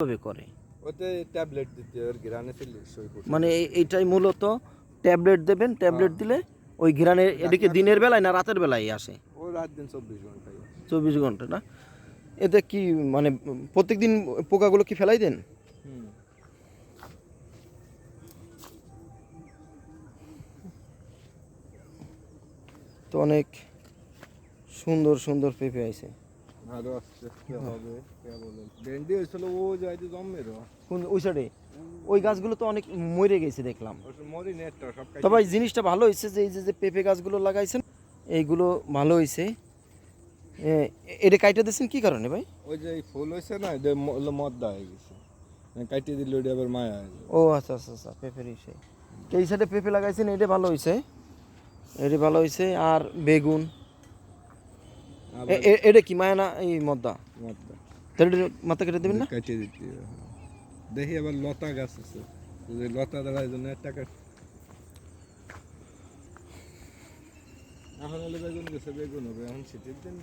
কীভাবে করে? ওতে ট্যাবলেট দিতে ওর গ্রানে ফেলে সই করতে মানে এইটাই মূলত ট্যাবলেট দেবেন ট্যাবলেট দিলে ওই ঘিরানে এদিকে দিনের বেলায় না রাতের বেলায় আসে? ও রাত দিন চব্বিশ ঘণ্টা না? এতে কি মানে প্রত্যেকদিন পোকাগুলো কি ফেলাই দেন? তো অনেক সুন্দর সুন্দর পেঁপে আছে আরও আসছে হবে কে বলে ভেন্ডি হয়েছিল ও যাইতে জমেরও কোন ওই সাইডে? ওই গাছগুলো তো অনেক মরে গেছে দেখলাম। ওসব নেটটা সব তবে এই জিনিসটা ভালো হয়েছে যে এই যে যে পেঁপে গাছগুলো লাগাইছেন এইগুলো ভালো হয়েছে। এটা কাইটা দিয়েছেন কি কারণে ভাই? ওই যে ফুল হয়েছে না হলো মদ্দা হয়ে গেছে। কাটিয়ে দিলে ওটা আবার মায়া ও আচ্ছা আচ্ছা আচ্ছা পেঁপের ইসে এই সাইডে পেঁপে লাগাইছেন এটা ভালো হয়েছে। এটা ভালো হয়েছে আর বেগুন। এটা কি মায়া না এই মদ্দা? মদ্দা। তাহলে মাথা কেটে দেবেন না? কাটিয়ে দিতে হ্যাঁ। দেখি আবার লতা গাছ আছে। লতা দেওয়ার জন্য কাট। এখন হলে বেগুন গেছে, বেগুন হবে, এখন শীতের দিন